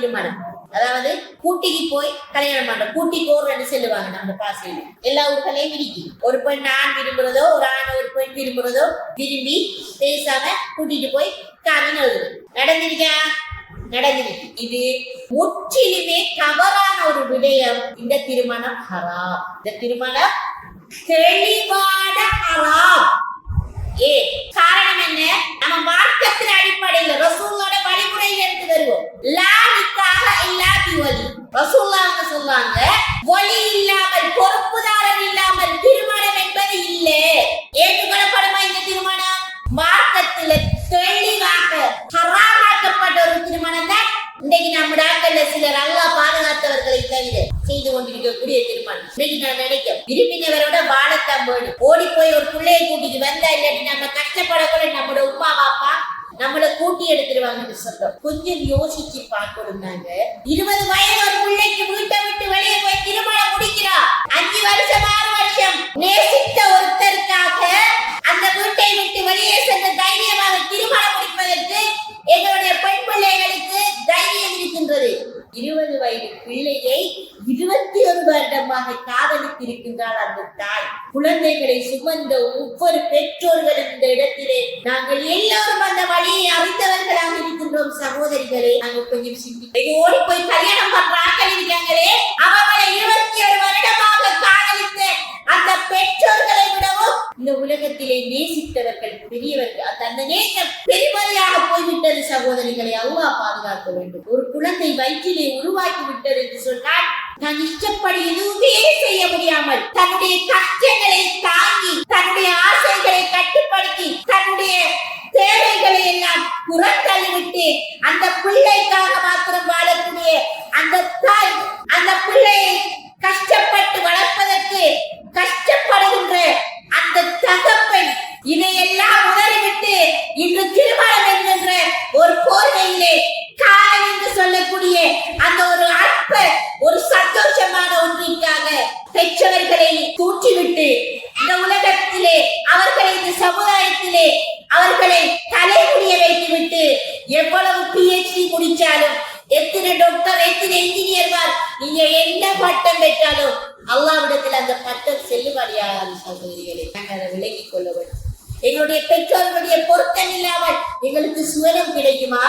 திருமணம் அதாவது கூட்டிக்கு போய் கல்யாணம் பண்றோம். கூட்டி கோர்ன்னு சொல்லுவாங்க நம்ம பாசையில எல்லா ஊர்களையும் விரிக்கி ஒரு பெண் ஆண் விரும்புறதோ ஒரு ஆண் ஒரு பெண் விரும்புறதோ விரும்பி பேசாம கூட்டிட்டு போய் காமின்னு எழுதுது நடந்திருக்கா? நடந்திருக்கு. இது முற்றிலுமே தவறான ஒரு விடயம். இந்த திருமணம் ஹராம். இந்த திருமணம் தெளிவான ஹராம். ஏ காரணம் ரசூல்லாங்க சொல்றாங்க ஒலி இல்லாமல் பொறுப்புதாரர் இல்லாமல் திருமணம் என்பது இல்லை. ஏற்றுக்கொள்ளப்படுமா இந்த திருமணம்? மார்க்கத்தில் தெளிவாக ஹராமாக்கப்பட்ட ஒரு திருமணம் தான் இன்னைக்கு நம்ம நாட்கள்ல சிலர் அல்லா பாதுகாத்தவர்களை தவிர செய்து கொண்டிருக்கக்கூடிய திருமணம். இன்னைக்கு நான் நினைக்கிறேன் விரும்பினவரோட வாழத்தான் வேணும். ஓடி போய் ஒரு பிள்ளையை கூட்டிட்டு வந்தா இல்லாட்டி நம்ம கஷ்டப்படக்கூட நம்மளோட உமா பாப்பா நம்மள கூட்டி எடுத்துருவாங்கன்னு சொல்றோம். கொஞ்சம் யோசிச்சு பார்க்கணும் நாங்க. இருபது வயது பிள்ளையை இருபத்தி ஒரு வருடமாக காதலித்திருக்கின்றாள் அந்த தாய். குழந்தைகளை சுமந்த ஒவ்வொரு பெற்றோர்களும் இந்த இடத்திலே நாங்கள் எல்லோரும் அந்த வழியை அறிந்தவர்களாக இருக்கின்றோம் சகோதரிகளே. நாங்கள் கொஞ்சம் சிந்தி ஓடி போய் கல்யாணம் பண்றாங்க. இந்த உலகத்திலே நேசித்தவர்கள் பெரியவர்கள் அந்த- நேசம் பெருமதியாக போய்விட்டது சகோதரிகளை அல்லாஹ் பாதுகாக்க வேண்டும். ஒரு குழந்தை வயிற்றிலே உருவாக்கி விட்டது என்று சொன்னால் நான் இஷ்டப்படி எதுவுமே செய்ய முடியாமல் தன்னுடைய கஷ்டங்களை தாங்கி தன்னுடைய ஆசைகளை கட்டுப்படுத்தி தன்னுடைய தேவைகளை எல்லாம் புறத்தள்ளிவிட்டு அந்த பிள்ளைக்காக மாத்திரம் வாழக்கூடிய அந்த தாய் அந்த அவர்களை தூற்றிவிட்டு இந்த உலகத்திலே அவர்களை இந்த சமுதாயத்திலே அவர்களை தலைமுடிய வைத்துவிட்டு எவ்வளவு பிஹெச்டி முடிச்சாலும் எத்தனை டாக்டர் எத்தனை இன்ஜினியர்மார் நீங்க என்ன பட்டம் பெற்றாலும் அல்லாவிடத்தில் அந்த பட்டம் செல்லுபடியாகாது சகோதரிகளை நாங்கள் அதை விலகிக் கொள்ள வேண்டும். எங்களுடைய பெற்றோர்களுடைய பொருத்தம் இல்லாமல் எங்களுக்கு சுவனம் கிடைக்குமா?